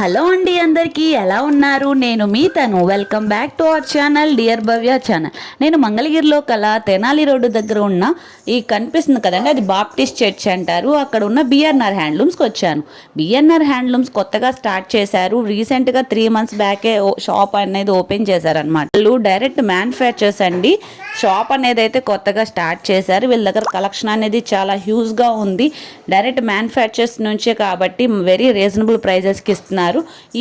Hello అండి అందరికీ ఎలా ఉన్నారు? నేను మీ తను. Welcome back to our channel dear Bhavya channel నేను మంగళగిరిలో కల తెనాలి రోడ్డు దగ్గర ఉన్న ఈ కనిపిస్తుంది కదండి అది బాప్టిస్ట్ చర్చ్ అంటారు. అక్కడ ఉన్న బిఎన్ఆర్ హ్యాండ్లూమ్స్కి వచ్చాను. బిఎన్ఆర్ హ్యాండ్లూమ్స్ కొత్తగా స్టార్ట్ చేశారు. రీసెంట్గా త్రీ మంత్స్ బ్యాకే షాప్ అనేది ఓపెన్ చేశారనమాట వాళ్ళు డైరెక్ట్ మ్యానుఫ్యాక్చర్స్ అండి. షాప్ అనేది అయితే కొత్తగా స్టార్ట్ చేశారు. వీళ్ళ దగ్గర కలెక్షన్ అనేది చాలా హ్యూజ్గా ఉంది. డైరెక్ట్ మ్యానుఫ్యాక్చర్స్ నుంచే కాబట్టి వెరీ రీజనబుల్ ప్రైజెస్కి ఇస్తున్నారు.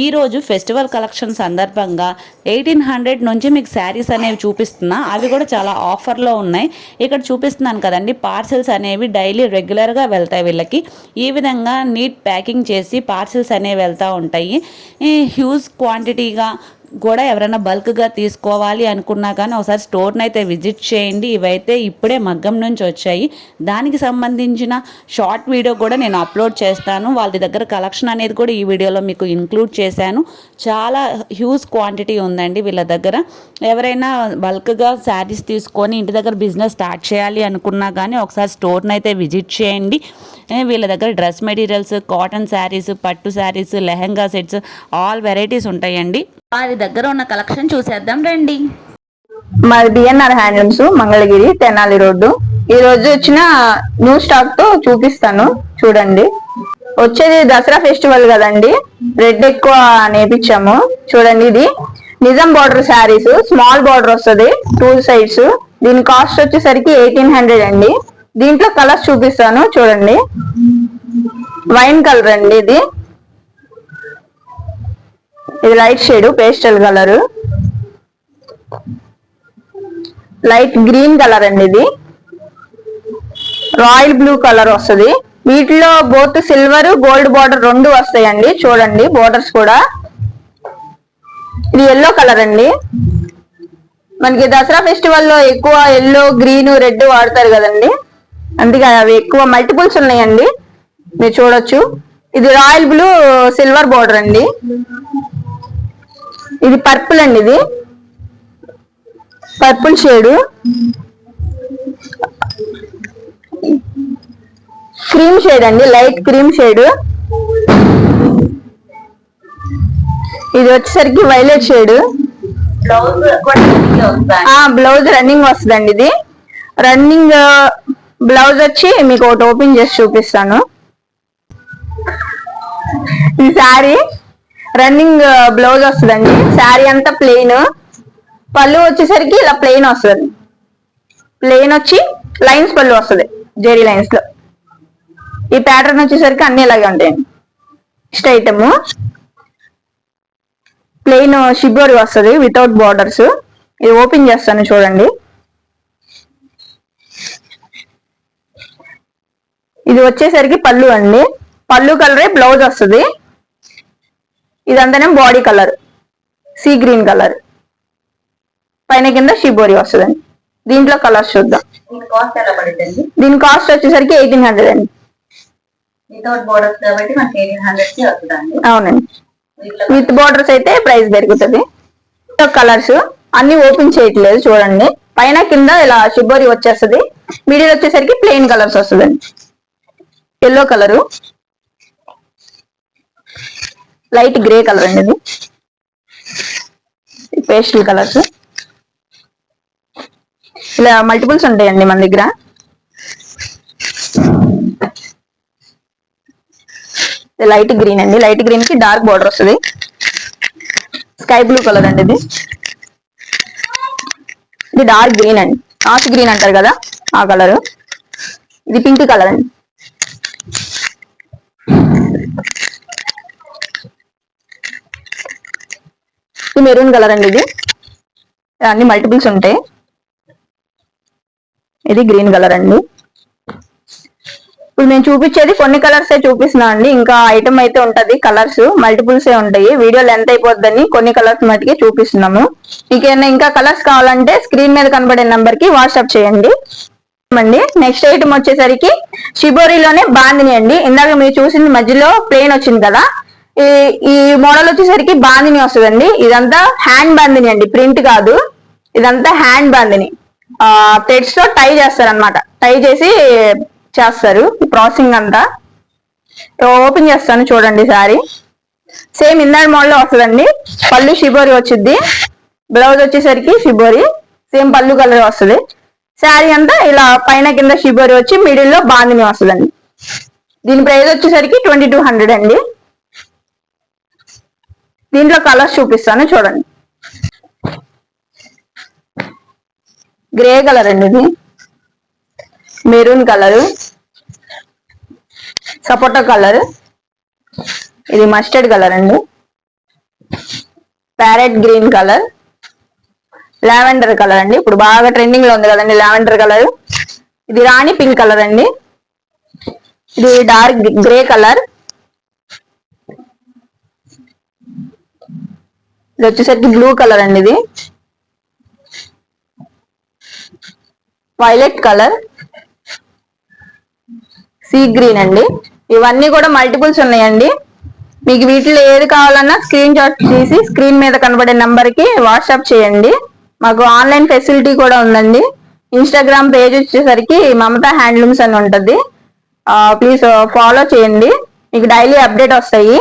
ఈరోజు ఫెస్టివల్ కలెక్షన్ సందర్భంగా ఎయిటీన్ హండ్రెడ్ నుంచి మీకు శారీస్ అనేవి చూపిస్తున్నా. అవి కూడా చాలా ఆఫర్లో ఉన్నాయి. ఇక్కడ చూపిస్తున్నాను కదండి పార్సిల్స్ అనేవి డైలీ రెగ్యులర్గా వెళ్తాయి వీళ్ళకి. ఈ విధంగా నీట్ ప్యాకింగ్ చేసి పార్సిల్స్ అనేవి వెళ్తూ ఉంటాయి. హ్యూజ్ క్వాంటిటీగా కూడా ఎవరైనా బల్క్గా తీసుకోవాలి అనుకున్నా కానీ ఒకసారి స్టోర్ని అయితే విజిట్ చేయండి. ఇవైతే ఇప్పుడే మగ్గం నుంచి వచ్చాయి. దానికి సంబంధించిన షార్ట్ వీడియో కూడా నేను అప్లోడ్ చేస్తాను. వాళ్ళ దగ్గర కలెక్షన్ అనేది కూడా ఈ వీడియోలో మీకు ఇంక్లూడ్ చేశాను. చాలా హ్యూజ్ క్వాంటిటీ ఉందండి వీళ్ళ దగ్గర. ఎవరైనా బల్క్గా శారీస్ తీసుకొని ఇంటి దగ్గర బిజినెస్ స్టార్ట్ చేయాలి అనుకున్నా కానీ ఒకసారి స్టోర్ని అయితే విజిట్ చేయండి. వీళ్ళ దగ్గర డ్రెస్ మెటీరియల్స్ కాటన్ శారీస్ పట్టు saris lehenga sets all varieties ఉంటాయండి. వారి దగ్గర ఉన్న కలెక్షన్ చూసేద్దాం రండి. మాది BNR handlooms Mangalagiri Tenali road. ఈ రోజు వచ్చిన న్యూ స్టాక్తో చూపిస్తాను చూడండి. వచ్చేది దసరా ఫెస్టివల్ కదండి రెడ్ ఎక్కువ నేపించాము చూడండి ఇది. నిజం బార్డర్ శారీస్ స్మాల్ బార్డర్ వస్తుంది టూ సైడ్స్. దీని కాస్ట్ వచ్చేసరికి ఎయిటీన్ హండ్రెడ్ అండి. దీంట్లో కలర్స్ చూపిస్తాను చూడండి. వైన్ కలర్ అండి ఇది. ఇది light shade pastel colour light green colour అండి ఇది. రాయల్ బ్లూ కలర్ వస్తుంది. వీటిలో బోత్ సిల్వర్ గోల్డ్ బార్డర్ రెండు వస్తాయండి. చూడండి బోర్డర్స్ కూడా. ఇది ఎల్లో కలర్ అండి. మనకి దసరా ఫెస్టివల్లో ఎక్కువ ఎల్లో గ్రీన్ రెడ్ వాడతారు కదండి. అందుకే అవి ఎక్కువ మల్టిపుల్స్ ఉన్నాయండి. మీరు చూడొచ్చు. ఇది రాయల్ బ్లూ సిల్వర్ బార్డర్ అండి. ఇది పర్పుల్ అండి ఇది. Purple shade. క్రీమ్ షేడ్ అండి లైట్ క్రీమ్ షేడ్. ఇది వచ్చేసరికి వైలెట్ షేడ్. బ్లౌజ్ రన్నింగ్ వస్తుందండి ఇది. రన్నింగ్ బ్లౌజ్ వచ్చి మీకు ఒకటి ఓపెన్ చేసి చూపిస్తాను. ఈ సారీ రన్నింగ్ బ్లౌజ్ వస్తుందండి. శారీ అంతా ప్లెయిన్. పళ్ళు వచ్చేసరికి ఇలా ప్లెయిన్ వస్తుంది. ప్లెయిన్ వచ్చి లైన్స్ పళ్ళు వస్తుంది జెరీ లైన్స్లో. ఈ ప్యాటర్న్ వచ్చేసరికి అన్ని ఇలాగే ఉంటాయండి నెక్స్ట్ ఐటమ్. ప్లెయిన్ షిబోరి వస్తుంది వితౌట్ బార్డర్స్. ఇది ఓపెన్ చేస్తాను చూడండి. ఇది వచ్చేసరికి పళ్ళు అండి. పళ్ళు కలరే బ్లౌజ్ వస్తుంది. ఇదంతానే body colour sea green colour పైన కింద షిబోరి వస్తుందండి. దీంట్లో కలర్స్ చూద్దాం. దీని కాస్ట్ వచ్చేసరికి ఎయిటీన్ హండ్రెడ్ అండి. వితౌట్ బోర్డర్స్ కాబట్టి మనకి ఎయిటీన్ హండ్రెడ్కి వస్తుందండి. అవునండి. విత్ బార్డర్స్ అయితే ప్రైస్ పెరుగుతుంది. కలర్స్ అన్ని ఓపెన్ చేయట్లేదు చూడండి. పైన కింద ఇలా షిబోరి వచ్చేస్తుంది. మిడిల్ వచ్చేసరికి ప్లెయిన్ కలర్స్ వస్తుందండి. Yellow colour light grey colour అండి ఇది. Pastel colours. ఇలా మల్టిపుల్స్ ఉంటాయండి మన దగ్గర. లైట్ గ్రీన్ అండి. లైట్ గ్రీన్కి డార్క్ బార్డర్ వస్తుంది. స్కై బ్లూ కలర్ అండి ఇది. ఇది డార్క్ గ్రీన్ అండి. ఆష్ గ్రీన్ అంటారు కదా ఆ కలర్. ఇది పింక్ కలర్ అండి. ఇది మెరూన్ కలర్ అండి ఇది. అన్ని మల్టిపుల్స్ ఉంటాయి. ఇది గ్రీన్ కలర్ అండి. ఇప్పుడు నేను చూపించేది కొన్ని కలర్స్ చూపిస్తున్నా అండి. ఇంకా ఐటమ్ అయితే ఉంటది కలర్స్ మల్టిపుల్స్ ఏ ఉంటాయి. వీడియో లెంత్ అయిపోద్దని కొన్ని కలర్స్ మటుకే చూపిస్తున్నాము. మీకేమైనా ఇంకా కలర్స్ కావాలంటే స్క్రీన్ మీద కనబడే నంబర్కి వాట్సాప్ చేయండి. అండి నెక్స్ట్ ఐటమ్ వచ్చేసరికి షిబోరిలోనే బాందిని అండి. ఇందాక మీరు చూసింది మధ్యలో ప్లేన్ వచ్చింది కదా. ఈ ఈ మోడల్ వచ్చేసరికి బాందిని వస్తుందండి. ఇదంతా హ్యాండ్ బాందిని అండి. ప్రింట్ కాదు. ఇదంతా హ్యాండ్ బాందిని. థ్రెడ్స్తో టై చేస్తారు అనమాట టై చేసి చేస్తారు. ప్రాసెసింగ్ అంతా. ఓపెన్ చేస్తాను చూడండి సారీ సేమ్ ఇందాడు మోడల్ వస్తుందండి. పళ్ళు షిబోరి వచ్చింది బ్లౌజ్ వచ్చేసరికి షిబోరి సేమ్ పళ్ళు కలర్ వస్తుంది. శారీ అంతా ఇలా పైన కింద షిబోరి వచ్చి మిడిల్లో బాందిని వస్తుందండి. దీని ప్రైస్ వచ్చేసరికి ట్వంటీ టూ హండ్రెడ్ అండి. దీంట్లో కలర్స్ చూపిస్తాను చూడండి. గ్రే కలర్ అండి ఇది. మెరూన్ కలర్ సపోటా కలర్ ఇది మస్టర్డ్ కలర్ అండి. Parrot green colour lavender colour అండి. ఇప్పుడు బాగా ట్రెండింగ్లో ఉంది కదండి లావెండర్ కలర్ ఇది రాణి పింక్ కలర్ అండి. ఇది డార్క్ గ్రే కలర్ ఇది వచ్చేసరికి బ్లూ కలర్ అండి ఇది. Violet colour. సీ గ్రీన్ అండి. ఇవన్నీ కూడా మల్టిపుల్స్ ఉన్నాయండి. మీకు వీటిలో ఏది కావాలన్నా స్క్రీన్ షాట్ తీసి స్క్రీన్ మీద కనబడే నంబర్కి వాట్సాప్ చేయండి. మాకు ఆన్లైన్ ఫెసిలిటీ కూడా ఉందండి. ఇన్స్టాగ్రామ్ పేజ్ వచ్చేసరికి మమతా హ్యాండ్లూమ్స్ అని ఉంటుంది. ప్లీజ్ ఫాలో చేయండి. మీకు డైలీ అప్డేట్ వస్తాయి.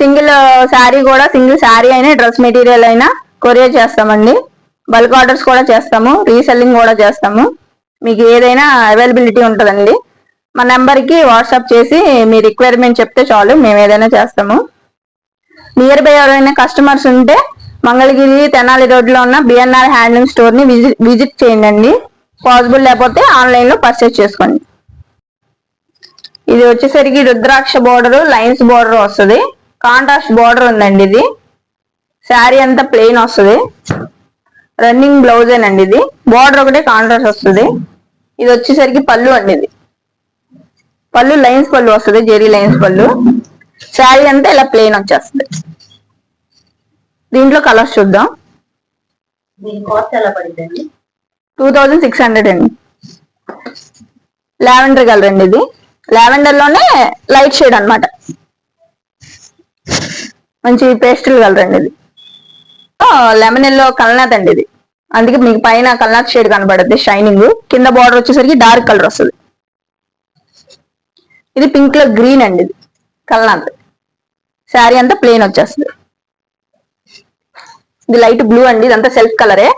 సింగిల్ శారీ కూడా సింగిల్ శారీ అయినా డ్రెస్ మెటీరియల్ అయినా కొరియర్ చేస్తామండి. బల్క్ ఆర్డర్స్ కూడా చేస్తాము. రీసెల్లింగ్ కూడా చేస్తాము. మీకు ఏదైనా అవైలబిలిటీ ఉంటుందండి. మా నెంబర్కి వాట్సాప్ చేసి మీ రిక్వైర్మెంట్ చెప్తే చాలు. మేము ఏదైనా చేస్తాము. నియర్ బై ఎవరైనా కస్టమర్స్ ఉంటే మంగళగిరి తెనాలి రోడ్లో ఉన్న బిఎన్ఆర్ హ్యాండ్లూమ్ స్టోర్ని విజిట్ విజిట్ చేయండి పాసిబుల్ లేకపోతే ఆన్లైన్లో పర్చేస్ చేసుకోండి. ఇది వచ్చేసరికి రుద్రాక్ష బోర్డరు లైన్స్ బోర్డర్ వస్తుంది. కాంట్రాస్ట్ బోర్డర్ ఉందండి ఇది. శారీ అంతా ప్లెయిన్ వస్తుంది. రన్నింగ్ బ్లౌజేనండి ఇది. బోర్డర్ ఒకటే కాంట్రాస్ట్ వస్తుంది. ఇది వచ్చేసరికి పళ్ళు అండి ఇది. పళ్ళు లైన్స్ పళ్ళు వస్తుంది జెరీ లైన్స్ పళ్ళు. శారీ అంతా ఇలా ప్లెయిన్ వచ్చేస్తుంది. దీంట్లో కలర్స్ చూద్దాం. టూ థౌజండ్ సిక్స్ హండ్రెడ్ అండి. లావెండర్ కలర్ అండి ఇది. లావెండర్లోనే లైట్ షేడ్ అన్నమాట. మంచి పేస్టల్ కలర్ అండి ఇది లెమన్ ఎల్లో కల్నాథ్ అండి ఇది. అందుకే మీకు పైన కల్నాథ్ షేడ్ కనబడుద్ది షైనింగ్ కింద బార్డర్ వచ్చేసరికి డార్క్ కలర్ వస్తుంది. ఇది పింక్లో గ్రీన్ అండి ఇది కల్నాథ్ శారీ అంతా ప్లెయిన్ వచ్చేస్తుంది. ఇది లైట్ బ్లూ అండి ఇదంతా సెల్ఫ్ కలరే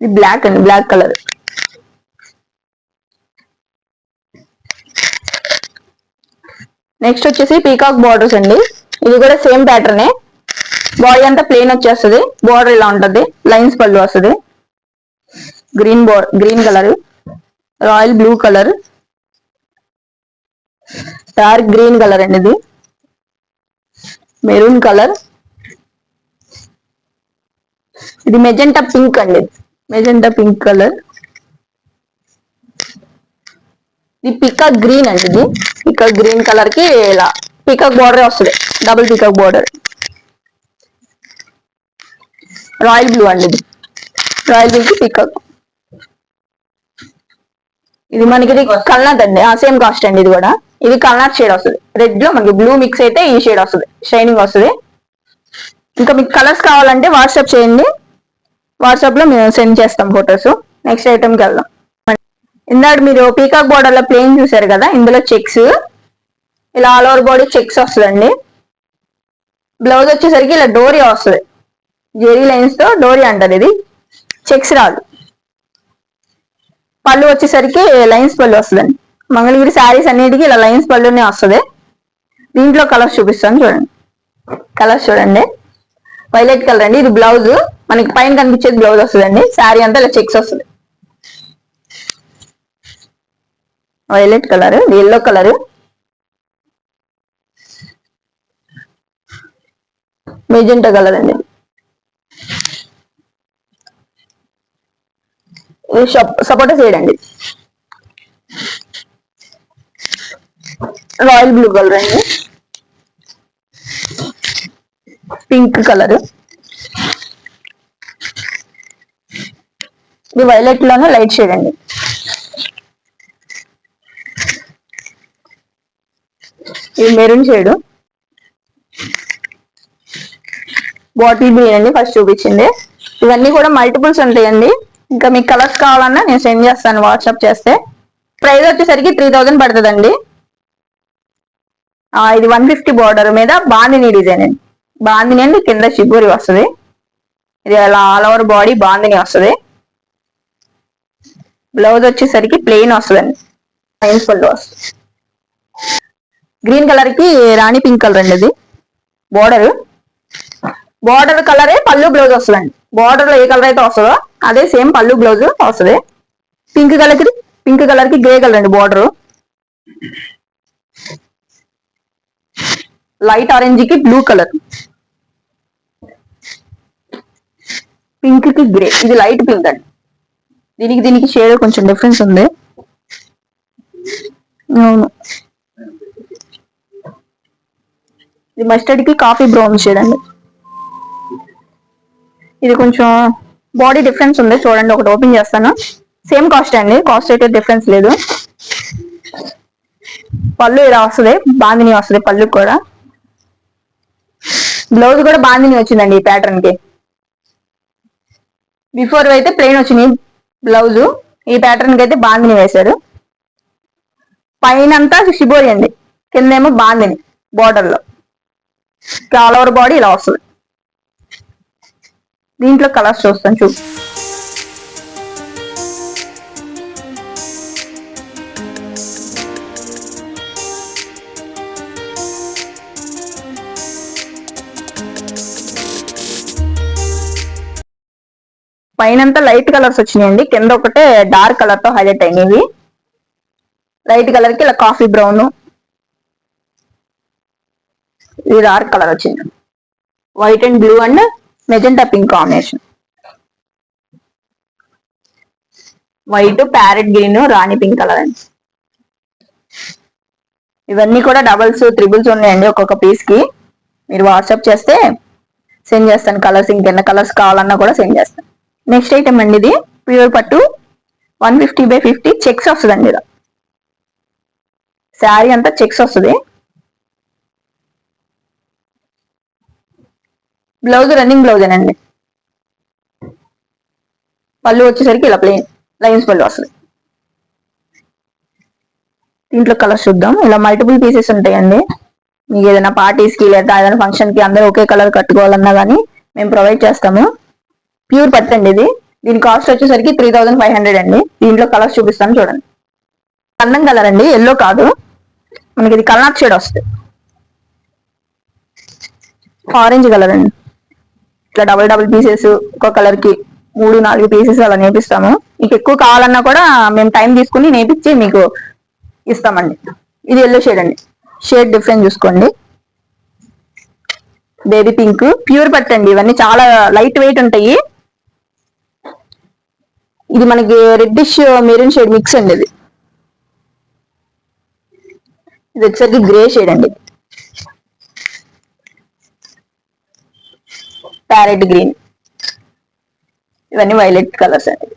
ఇది బ్లాక్ అండి బ్లాక్ కలర్ నెక్స్ట్ వచ్చేసి పీకాక్ బార్డర్స్ అండి. ఇది కూడా సేమ్ ప్యాటర్నే బాడీ అంతా ప్లెయిన్ వచ్చేస్తుంది. బార్డర్ ఇలా ఉంటుంది. లైన్స్ పళ్ళు వస్తుంది. గ్రీన్ బో green colour royal blue colour dark green colour అండి ఇది. మెరూన్ కలర్ ఇది మెజెంటా పింక్ అండి. మెజెంటా పింక్ కలర్ ఇది పికాక్ గ్రీన్ అండి ఇది. పికాక్ గ్రీన్ కలర్కి ఇలా పికాక్ బార్డర్ వస్తుంది. Double peacock border royal blue అండి ఇది. రాయల్ బ్లూ కి పికాక్ ఇది మనకి ఇది కల్నాథ్ అండి. ఆ సేమ్ కాస్ట్ అండి ఇది కూడా. ఇది కల్నాథ్ షేడ్ వస్తుంది. రెడ్లో మనకి బ్లూ మిక్స్ అయితే ఈ షేడ్ వస్తుంది. షైనింగ్ వస్తుంది. ఇంకా మీకు కలర్స్ కావాలంటే వాట్సాప్ చేయండి. వాట్సాప్లో మేము సెండ్ చేస్తాం ఫొటోస్ నెక్స్ట్ ఐటమ్కి వెళ్దాం. ఇందాక మీరు పీకాక్ బోర్డర్లో ప్లేన్ చూసారు కదా ఇందులో చెక్స్ ఇలా ఆల్ ఓవర్ బాడీ చెక్స్ వస్తుందండి. బ్లౌజ్ వచ్చేసరికి ఇలా డోరీ వస్తుంది. జెరీ లైన్స్తో డోరియా అంటారు ఇది. చెక్స్ రాదు. పళ్ళు వచ్చేసరికి లైన్స్ పళ్ళు వస్తుందండి. మంగళగిరి శారీస్ అన్నిటికీ ఇలా లైన్స్ పళ్ళునే వస్తుంది. దీంట్లో కలర్స్ చూపిస్తాను చూడండి. కలర్స్ చూడండి. వైలెట్ కలర్ అండి. ఇది బ్లౌజ్ మనకి పైన కనిపించేది బ్లౌజ్ వస్తుందండి. శారీ అంతా ఇలా చెక్స్ వస్తుంది. Violet colour yellow colour. Magenta colour అండి. ఇది సపోటా సైడ్ అండి. రాయల్ బ్లూ కలర్ అండి. Pink colour. ఇది వైలెట్లోనే లైట్ షేడ్ అండి. ఇది మెరూన్ షేడ్ బాటిల్ గ్రీన్ అండి ఫస్ట్ చూపించింది. ఇవన్నీ కూడా మల్టిపుల్స్ ఉంటాయండి. ఇంకా మీకు కలర్స్ కావాలన్నా నేను సెండ్ చేస్తాను వాట్సాప్ చేస్తే. ప్రైస్ వచ్చేసరికి త్రీ థౌజండ్ పడుతుందండి. ఇది వన్ ఫిఫ్టీ బార్డర్ మీద బాందిని డిజైన్ అండి. బాందిని అండి కింద షిబూరి వస్తుంది. ఇది అలా ఆల్ ఓవర్ బాడీ బాందిని వస్తుంది. బ్లౌజ్ వచ్చేసరికి ప్లెయిన్ వస్తుందండి. ప్లెయిన్ ఫుల్ వస్తుంది. గ్రీన్ కలర్కి రాణి పింక్ కలర్ అండి ఇది. బోర్డర్ బార్డర్ కలరే పళ్ళు బ్లౌజ్ వస్తుందండి. బోర్డర్లో ఏ కలర్ అయితే వస్తుందో అదే సేమ్ పళ్ళు బ్లౌజ్ వస్తుంది. పింక్ కలర్కి పింక్ కలర్కి గ్రే కలర్ అండి బోర్డర్ లైట్ ఆరెంజ్కి బ్లూ కలర్ పింక్కి గ్రే ఇది లైట్ పింక్ అండి. దీనికి దీనికి షేడ్ కొంచెం డిఫరెన్స్ ఉంది. అవును. ఇది మస్టర్డ్కి కాఫీ బ్రౌన్ షేడ్ అండి ఇది కొంచెం బాడీ డిఫరెన్స్ ఉంది చూడండి ఒకటి ఓపెన్ చేస్తాను. సేమ్ కాస్ట్ అండి కాస్ట్ అయితే డిఫరెన్స్ లేదు. పళ్ళు ఇలా వస్తుంది బాందిని వస్తుంది పళ్ళు కూడా. బ్లౌజ్ కూడా బాందిని వచ్చిందండి ఈ ప్యాటర్న్కి. బిఫోర్ అయితే ప్లెయిన్ వచ్చింది బ్లౌజ్ ఈ ప్యాటర్న్కి అయితే బాందిని వేశారు. పైన అంతా షిబోరి అండి కిందేమో బాందిని బార్డర్లో. ఆల్ ఓవర్ బాడీ ఇలా వస్తుంది దీంట్లో కలర్స్ చూస్తాను చూ పైనంతా లైట్ కలర్స్ వచ్చినాయండి. కింద ఒకటే డార్క్ కలర్తో హైలైట్ అయినవి. లైట్ కలర్కి ఇలా కాఫీ బ్రౌన్ ఇది డార్క్ కలర్ వచ్చింది. White and blue and magenta pink combination white parrot green Rani pink colour అండి. ఇవన్నీ కూడా డబల్స్ త్రిబుల్స్ ఉన్నాయండి ఒక్కొక్క పీస్కి. మీరు వాట్సాప్ చేస్తే సెండ్ చేస్తాను. కలర్స్ ఇంకెన్న కలర్స్ కావాలన్నా కూడా సెండ్ చేస్తాను. నెక్స్ట్ ఐటమ్ అండి ఇది. ప్యూర్ పట్టు one fifty by fifty checks వస్తుందండి ఇలా శారీ అంతా చెక్స్ వస్తుంది. బ్లౌజ్ రన్నింగ్ బ్లౌజ్ అండి పళ్ళు వచ్చేసరికి ఇలా ప్లెయిన్ లైన్స్ పళ్ళు వస్తుంది దీంట్లో కలర్స్ చూద్దాం. ఇలా మల్టిపుల్ పీసెస్ ఉంటాయండి. మీకు ఏదైనా పార్టీస్కి లేదా ఏదైనా ఫంక్షన్కి అందరూ ఒకే కలర్ కట్టుకోవాలన్నా కానీ మేము ప్రొవైడ్ చేస్తాము. ప్యూర్ పట్టండి ఇది. దీని కాస్ట్ వచ్చేసరికి త్రీ థౌసండ్ ఫైవ్ హండ్రెడ్ అండి. దీంట్లో కలర్స్ చూపిస్తాను చూడండి. అందం కలర్ అండి. ఎల్లో కాదు. మనకి ఇది కల్నాథ్ షేడ్ వస్తుంది. ఆరెంజ్ కలర్ అండి. ఇట్లా డబుల్ డబుల్ పీసెస్ ఒక కలర్కి మూడు నాలుగు పీసెస్ అలా నేపిస్తాము. మీకు ఎక్కువ కావాలన్నా కూడా మేము టైం తీసుకుని నేపిచ్చి మీకు ఇస్తామండి. ఇది ఎల్లో షేడ్ అండి. షేడ్ డిఫరెంట్ చూసుకోండి. బేబీ పింక్ ప్యూర్ పట్టండి ఇవన్నీ చాలా లైట్ వెయిట్ ఉంటాయి. ఇది మనకి రెడ్డిష్ మెరూన్ షేడ్ మిక్స్ అండి ఇది. ఇది వచ్చేసరికి గ్రే షేడ్ అండి. Parrot green. ఇవన్నీ వైలెట్ కలర్స్ అండి.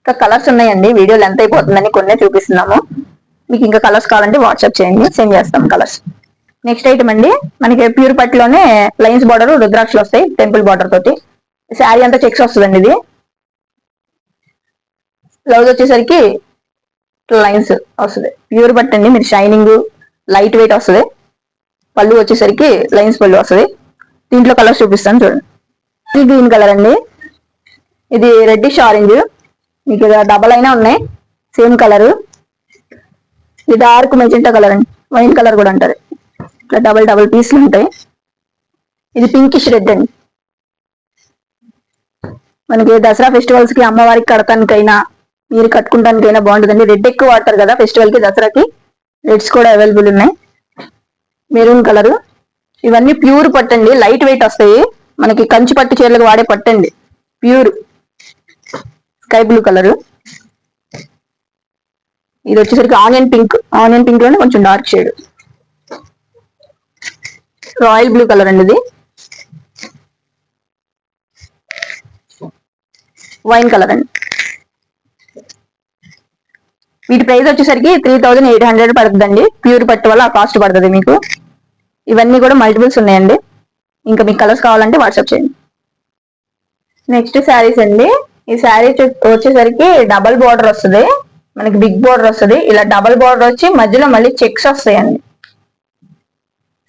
ఇంకా కలర్స్ ఉన్నాయండి. వీడియో లెంత్ అయిపోతుందని కొన్ని చూపిస్తున్నాము. మీకు ఇంకా కలర్స్ కావాలంటే వాట్సాప్ చేయండి. సెండ్ చేస్తాం కలర్స్. నెక్స్ట్ ఐటమ్ అండి. మనకి ప్యూర్ పట్టులోనే లైన్స్ బార్డర్ రుద్రాక్షలు వస్తాయి టెంపుల్ బార్డర్ తోటి. శారీ అంతా చెక్స్ వస్తుందండి ఇది. బ్లౌజ్ వచ్చేసరికి లైన్స్ వస్తుంది. ప్యూర్ బట్ అండి మీరు షైనింగ్ లైట్ వెయిట్ వస్తుంది. పళ్ళు వచ్చేసరికి లైన్స్ పళ్ళు వస్తుంది. దీంట్లో కలర్స్ చూపిస్తాను చూడండి ఇది గ్రీన్ కలర్ అండి. ఇది రెడ్డిష్ ఆరెంజ్ మీకు డబల్ అయినా ఉన్నాయి. సేమ్ కలరు ఇది డార్క్ మెజెంటా కలర్ అండి. వైన్ కలర్ కూడా అంటారు. ఇట్లా డబల్ డబల్ పీస్లు ఉంటాయి. ఇది పింకిష్ రెడ్ అండి. మనకి దసరా ఫెస్టివల్స్కి అమ్మవారికి కడతానికైనా మీరు కట్టుకుంటానికైనా బాగుంటుందండి. రెడ్ ఎక్కువ వాడతారు కదా ఫెస్టివల్కి దసరాకి. రెడ్స్ కూడా అవైలబుల్ ఉన్నాయి. మెరూన్ కలరు ఇవన్నీ ప్యూర్ పట్టండి లైట్ వెయిట్ వస్తాయి. మనకి కంచి పట్టు చీరలకు వాడే పట్టండి ప్యూర్. Sky blue colour. ఇది వచ్చేసరికి ఆనియన్ పింక్. ఆనియన్ పింక్లోనే కొంచెం dark shade. Royal blue colour అండి ఇది. వైన్ కలర్ అండి. వీటి ప్రైస్ వచ్చేసరికి త్రీ థౌజండ్ ఎయిట్ హండ్రెడ్ పడుతుందండి. ప్యూర్ పట్టు వల్ల ఆ కాస్ట్ పడుతుంది మీకు. ఇవన్నీ కూడా మల్టిపుల్స్ ఉన్నాయండి. ఇంకా మీకు కలర్స్ కావాలంటే వాట్సాప్ చేయండి. నెక్స్ట్ శారీస్ అండి. ఈ శారీ వచ్చేసరికి డబల్ బార్డర్ వస్తుంది. మనకి బిగ్ బార్డర్ వస్తుంది. ఇలా డబల్ బార్డర్ వచ్చి మధ్యలో మళ్ళీ చెక్స్ వస్తాయండి.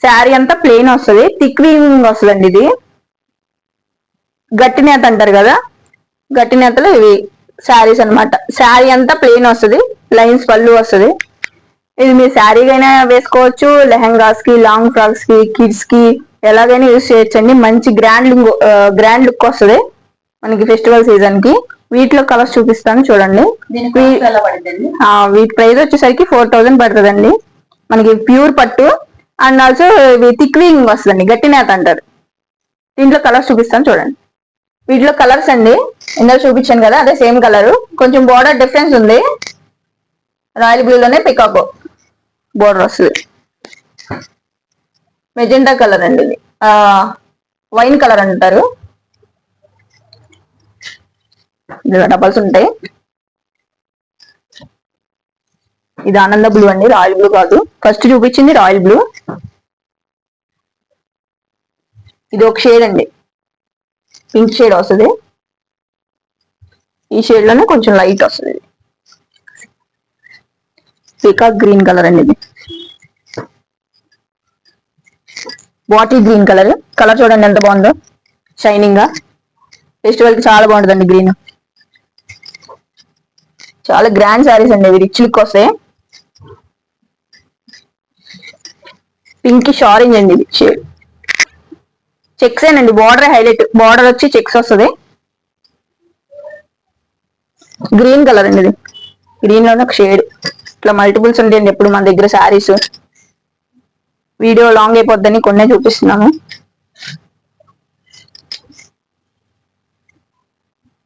శారీ అంతా ప్లెయిన్ వస్తుంది. థిక్ వీవింగ్ వస్తుందండి ఇది. గట్టి నేత అంటారు కదా? గట్టి నేతలు ఇవి శారీస్ అన్నమాట. శారీ అంతా ప్లెయిన్ వస్తుంది. లైన్స్ పళ్ళు వస్తుంది. ఇది మీరు శారీగైనా వేసుకోవచ్చు లెహంగాస్కి లాంగ్ ఫ్రాక్స్కి కిడ్స్కి ఎలాగైనా యూస్ చేయొచ్చండి. మంచి గ్రాండ్ గ్రాండ్ లుక్ వస్తుంది మనకి ఫెస్టివల్ సీజన్కి వీటిలో కలర్స్ చూపిస్తాను చూడండి. వీటి ప్రైస్ వచ్చేసరికి ఫోర్ థౌసండ్ పడుతుందండి. మనకి ప్యూర్ పట్టు అండ్ ఆల్సో ఇవి థిక్ వీవింగ్ వస్తుందండి గట్టి నేత అంటారు. దీంట్లో కలర్స్ చూపిస్తాను చూడండి. వీటిలో కలర్స్ అండి ఇందులో చూపించాను కదా అదే సేమ్ కలర్. కొంచెం బోర్డర్ డిఫరెన్స్ ఉంది. రాయల్ బ్లూ లోనే పికాక్. బోర్డర్ వస్తుంది మెజెంటా కలర్ అండి ఇది. వైన్ కలర్ అంటారు. డబల్స్ ఉంటాయి. ఇది ఆనంద బ్లూ అండి రాయల్ బ్లూ కాదు. ఫస్ట్ చూపించింది రాయల్ బ్లూ. ఇది ఒక షేడ్ అండి. పింక్ షేడ్ వస్తుంది. ఈ షేడ్లోనే కొంచెం లైట్ వస్తుంది. పీకాక్ గ్రీన్ కలర్ అండి ఇది. Bottle green colour. కలర్ చూడండి ఎంత బాగుందో. షైనింగ్గా. ఫెస్టివల్కి చాలా బాగుంటుందండి గ్రీన్. చాలా గ్రాండ్ శారీస్ అండి ఇవి రిచ్ లుక్ వస్తాయి పింకిష్ ఆరెంజ్ అండి ఇది. షేడ్ చెక్స్ ఏనండి బార్డర్ హైలైట్ బార్డర్ వచ్చి చెక్స్ వస్తుంది. గ్రీన్ కలర్ అండి ఇది. గ్రీన్లోనే ఒక షేడ్ ఇట్లా మల్టిపుల్స్ ఉంటాయండి ఎప్పుడు మన దగ్గర శారీస్ వీడియో లాంగ్ అయిపోద్దని కొన్నే చూపిస్తున్నాను.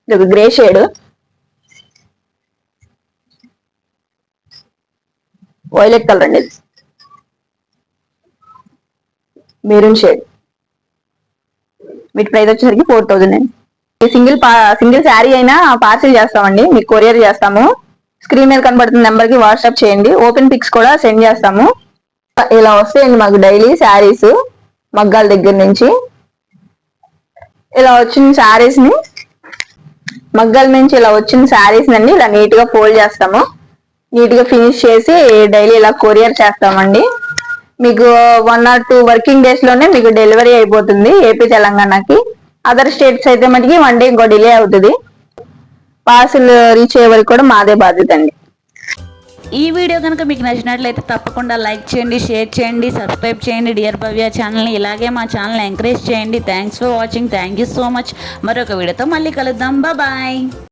ఇది ఒక గ్రే షేడ్ వైలెట్ కలర్ అండి మెరూన్ షేడ్ వీటి ప్రైస్ వచ్చేసరికి ఫోర్ థౌజండ్ అండి. సింగిల్ సింగిల్ శారీ అయినా పార్సిల్ చేస్తామండి. మీకు కొరియర్ చేస్తాము. స్క్రీన్ మీద కనబడుతున్న నెంబర్కి వాట్సాప్ చేయండి. ఓపెన్ పిక్స్ కూడా సెండ్ చేస్తాము. ఇలా వస్తాయండి మాకు డైలీ శారీస్ మగ్గాల దగ్గర నుంచి? ఇలా వచ్చిన శారీస్ని? మగ్గాల నుంచి ఇలా వచ్చిన శారీస్ నండి ఇలా నీట్గా ఫోల్డ్ చేస్తాము. నీట్గా ఫినిష్ చేసి డైలీ ఇలా కొరియర్ చేస్తామండి. మీకు వన్ ఆర్ టూ వర్కింగ్ డేస్లోనే మీకు డెలివరీ అయిపోతుంది. ఏపీ తెలంగాణకి అదర్ స్టేట్స్ అయితే మటుకి వన్ డే ఇంకో డిలే అవుతుంది. పార్సిల్ రీచ్ అయ్యే వరకు కూడా మాదే బాధ్యత అండి. ఈ వీడియో కనుక మీకు నచ్చినట్లయితే తప్పకుండా లైక్ చేయండి షేర్ చేయండి సబ్స్క్రైబ్ చేయండి డియర్ భవ్య ఛానల్ని. ఇలాగే మా ఛానల్ ఎంకరేజ్ చేయండి. Thanks for watching thank you so much మరొక వీడియోతో మళ్ళీ కలుద్దాం. బాయ్